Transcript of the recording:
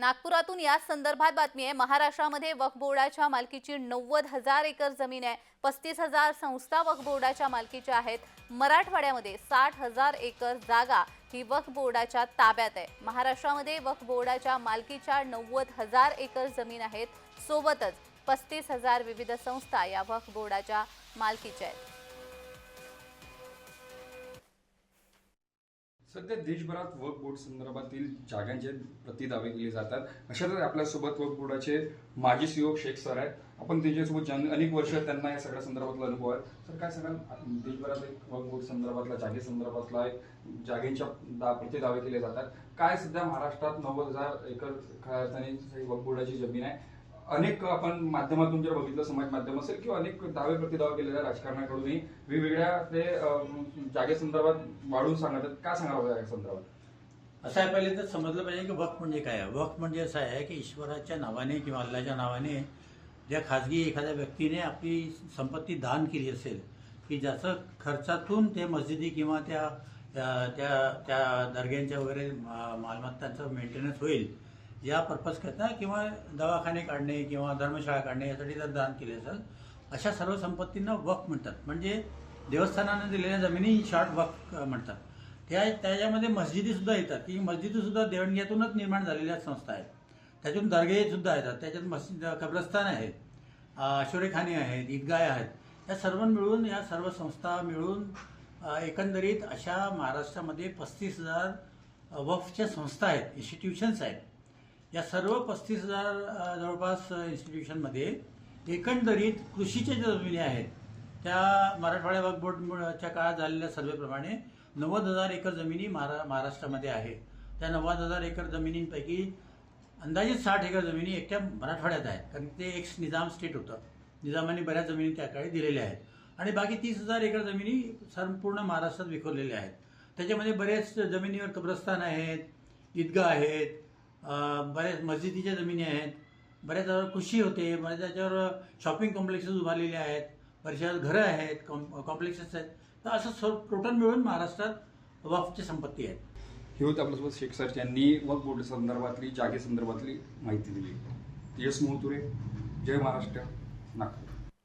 नागपुरातून या संदर्भात बातमी आहे. महाराष्ट्रामध्ये वक्फ बोर्डाच्या मालकीची नव्वद हजार एकर जमीन आहे. पस्तीस हजार संस्था वक्फ बोर्डाच्या मालकीच्या आहेत. मराठवाड्यामध्ये साठ हजार एकर जागा ही वक्फ बोर्डाच्या ताब्यात आहे. महाराष्ट्रामध्ये वक्फ बोर्डाच्या मालकीच्या नव्वद हजार एकर जमीन आहेत. सोबतच पस्तीस हजार विविध संस्था या वक्फ बोर्डाच्या मालकीच्या आहेत. सध्या देशभरात वक्फ बोर्ड संदर्भातील जागांचे प्रतिदावे केले जातात. अशातच आपल्यासोबत वक्फ बोर्डाचे माजी सीओ शेख सर आहेत. आपण त्यांच्यासोबत अनेक वर्ष त्यांना या सगळ्या संदर्भातला अनुभव आहे. सर काय सांगाल? देशभरात एक वक्फ बोर्ड संदर्भातला जागे संदर्भातला एक जागेंच्या दा- प्रतिदावे केले जातात. काय सध्या महाराष्ट्रात नव्वद हजार एकर खऱ्या अर्थाने बोर्डाची जमीन आहे? अनेक आपण माध्यमातून जर बघितलं समाज माध्यम असेल किंवा अनेक दावे प्रतिदावे केलेल्या आहेत राजकारणाकडूनही वेगवेगळ्या ते जागेसंदर्भात वाढून सांगत आहेत. काय सांगावं या संदर्भात? असं आहे पहिले तर समजलं पाहिजे की वक्फ म्हणजे काय आहे. वक्फ म्हणजे असं आहे की ईश्वराच्या नावाने किंवा अल्लाच्या नावाने ज्या खाजगी एखाद्या व्यक्तीने आपली संपत्ती दान केली असेल की ज्याचं खर्चातून ते मस्जिदी किंवा त्या त्या त्या- दर्ग्यांच्या वगैरे मालमत्तांचं मेंटेनन्स होईल या पर्पजकरता किंवा दवाखाने काढणे किंवा धर्मशाळा काढणे यासाठी जर दान केले असेल अशा सर्व संपत्तींना वक्फ म्हणतात. म्हणजे देवस्थानाने दिलेल्या जमिनी शॉर्ट वक्फ म्हणतात. त्या त्याच्यामध्ये मस्जिदीसुद्धा येतात. की मस्जिदीसुद्धा देवणग्यातूनच निर्माण झालेल्या संस्था आहेत. त्याच्यातून दर्गेसुद्धा येतात. त्याच्यात मस्जिद कब्रस्तान आहेत आशोरेखाने आहेत ईदगाय आहेत. या सर्व मिळून या सर्व संस्था मिळून एकंदरीत अशा महाराष्ट्रामध्ये पस्तीस हजार वफच्या संस्था आहेत इन्स्टिट्यूशन्स आहेत. या सर्व पस्तीस हजार जवळपास इन्स्टिट्यूशनमध्ये एकंदरीत कृषीच्या ज्या जमिनी आहेत त्या मराठवाड्या वक्फ बोर्डच्या काळात झालेल्या सर्वेप्रमाणे नव्वद हजार एकर जमिनी महारा महाराष्ट्रामध्ये आहे. त्या नव्वद हजार एकर जमिनींपैकी अंदाजित साठ एकर जमिनी एकट्या मराठवाड्यात आहेत कारण ते एक निजाम स्टेट होतं. निजामाने बऱ्याच जमिनी त्या काळी दिलेल्या आहेत. आणि बाकी तीस हजार एकर जमिनी संपूर्ण महाराष्ट्रात विखुरलेल्या आहेत. त्याच्यामध्ये बरेच जमिनीवर कब्रस्तान आहेत ईदगाह आहेत बऱ्याच मस्जिदीच्या जमिनी आहेत. बऱ्याच जागेवर कृषी होते. बऱ्याच त्याच्यावर शॉपिंग कॉम्प्लेक्सेस उभारलेले आहेत. बऱ्याचशा घरं आहेत कॉम कॉम्प्लेक्सेस आहेत. तर असं सर्व टोटल मिळून महाराष्ट्रात वफची संपत्ती आहे हे होते आपल्यासोबत शेख सर यांनी वक्फ बोर्ड संदर्भातली जागे संदर्भातली माहिती दिली. यश मोहतुरे जय महाराष्ट्र नागपूर.